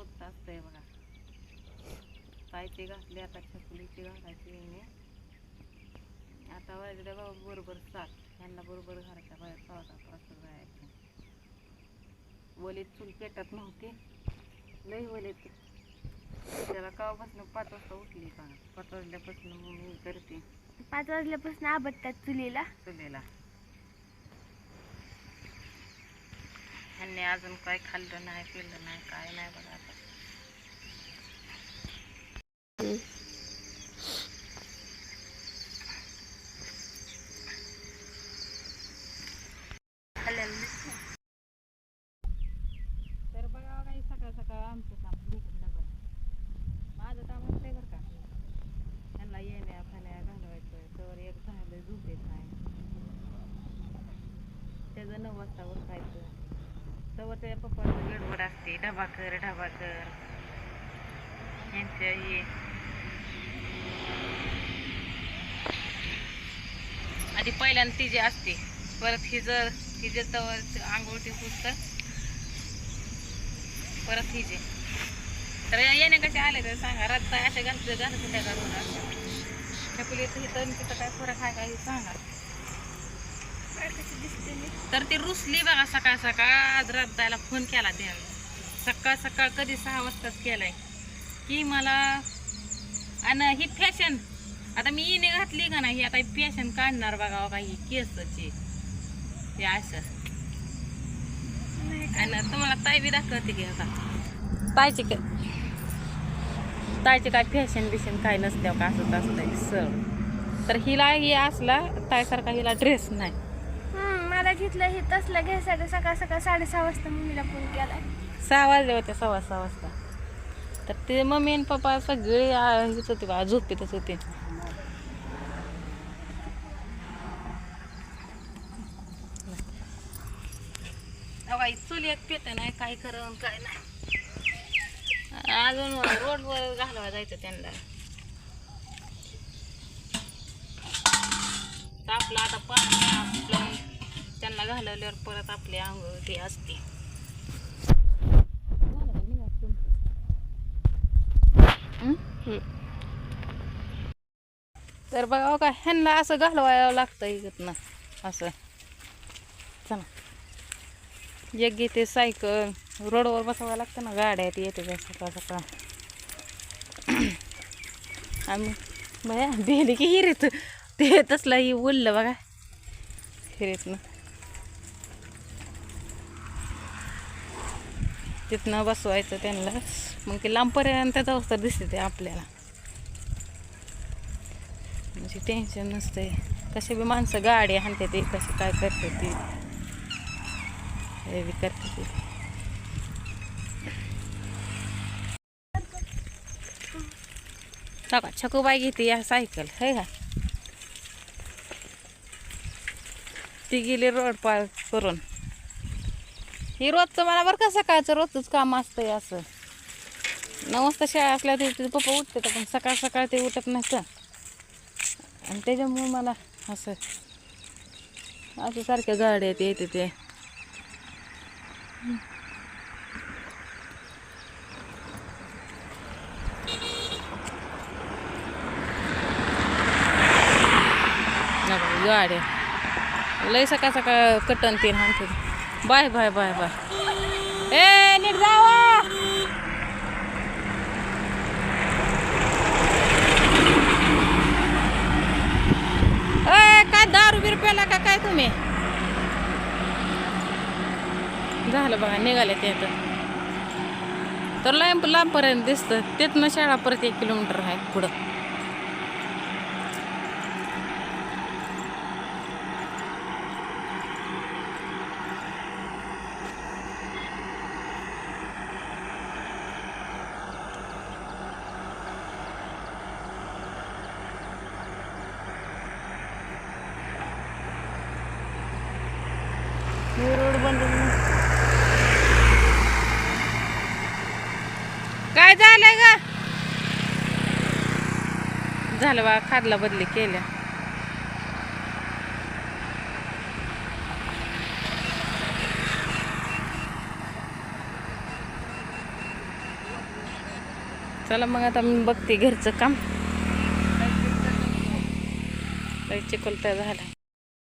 रोजचं असतंय बघा. ताईची घातली आता छकुलीची घालायची आता वाजले बाबा बरोबर सात. यांना बरोबर घराच्या बाहेर सहा सात वाजता जायचं वलीत चूल पेटत नव्हती. लई वलीत. त्याला कावापासून पाच वाजता उठली का पाच वाजल्यापासून मग मी करते. पाच वाजल्यापासून आबटतात चुलीला. चुलीला. ह्यांनी अजून काय खाल्लं नाही पिल्लं नाही काय नाही बघा आता. तर बघा काही सकाळ सकाळ आमचं काम भेटलं बरं माझं काम असतंय बरं का. त्यांना येण्या खाण्या घालवायचं तर एक झालं झोपेत नाही. त्याचं नऊ वाजता उठायचं. तवर त्या पप्पाचं गडबड असते. डबा कर डबा कर. यांच्या हे. आधी पहिल्यांदा ती असते परत ही जर ही जे तवर आंघोळती पुसतं परत हिजे तर येण्या कसे आले तर सांगा. रत्ता अशा घालतं घालतं त्या घालून छकुली इथं तिथं काय फरक आहे का हे सांगा. तर ती रुसली बघा सकाळ सकाळ आज रद्दायला फोन केला द्यावी सकाळ सकाळ कधी सहा वाजताच केलाय. की मला आणि ही फॅशन आता मी इने घातली का नाही आता फॅशन काढणार बघा हो बघा ही केसची. हे असं. आणि तुम्हाला ताई बी दाखवते की आता. तायची काय? काय फॅशन बिशन काय नसते हो का असंच असतंय सर. तर हिला हे असला ताईसारखा हिला ड्रेस नाही. घेतलं हे तसलं घ्यायसाठी सकाळ सकाळ साडेसहा वाजता मम्मीला फोन केला सहा वाजले होते सव्वा सहा वाजता. तर ते मम्मी आणि पप्पा सगळे हेच होते बा झोपेतच होते. अवाई एक पेत नाही काय करून काय नाही. अजून रोडवर घालवा जायचं त्यांना. तर आपलं आता पाणी आपलं त्यांना घालवल्यावर परत आपली आंघोळ ते असते. तर बघा का ह्यांना असं घालवायला लागतं इकत ना असं. चला. एक घेते सायकल. रोडवर बसवायला लागतं ना गाड्या ते येते त्या सकाळ सकाळ. आम्ही बया भेली की हिरीत. ते तसला ही उरलं बघा. हिरीतनं. तिथनं बसवायचं त्यांना. मग ते लांबपर्यंत अवस्था दिसते ते आपल्याला. म्हणजे टेन्शन नसते कसे बी माणसं गाडी हाणते ते कसे काय करते ते. हे बी करते ते. बघा छकूबाई घेते या सायकल. है का? ती गेली रोड पार करून. हे रोजचं मला बरं का सकाळचं रोजच काम असतंय असं. नऊ वाजता शाळा असल्या तरी पप्पा उठते पण सकाळ सकाळ ते उठत नसतं आणि त्याच्यामुळे मला असं असं सारख्या गाड्या आहेत येते ते गाड्या. लय सकाळ सकाळ कटन ते आणते बाय बाय बाय बाय. ए नीट जावा. ए काय दारू बिरू प्याला का काय तुम्ही? झालं बघा निघाले ते तर लांब लांबपर्यंत दिसतं. तेथनं शाळा परत एक किलोमीटर आहे पुढं. रोड बंद काय झालंय का झालं बा खादला बदली केल्या. चला मग आता मी बघते घरचं काम. चिकलता झालं झाला.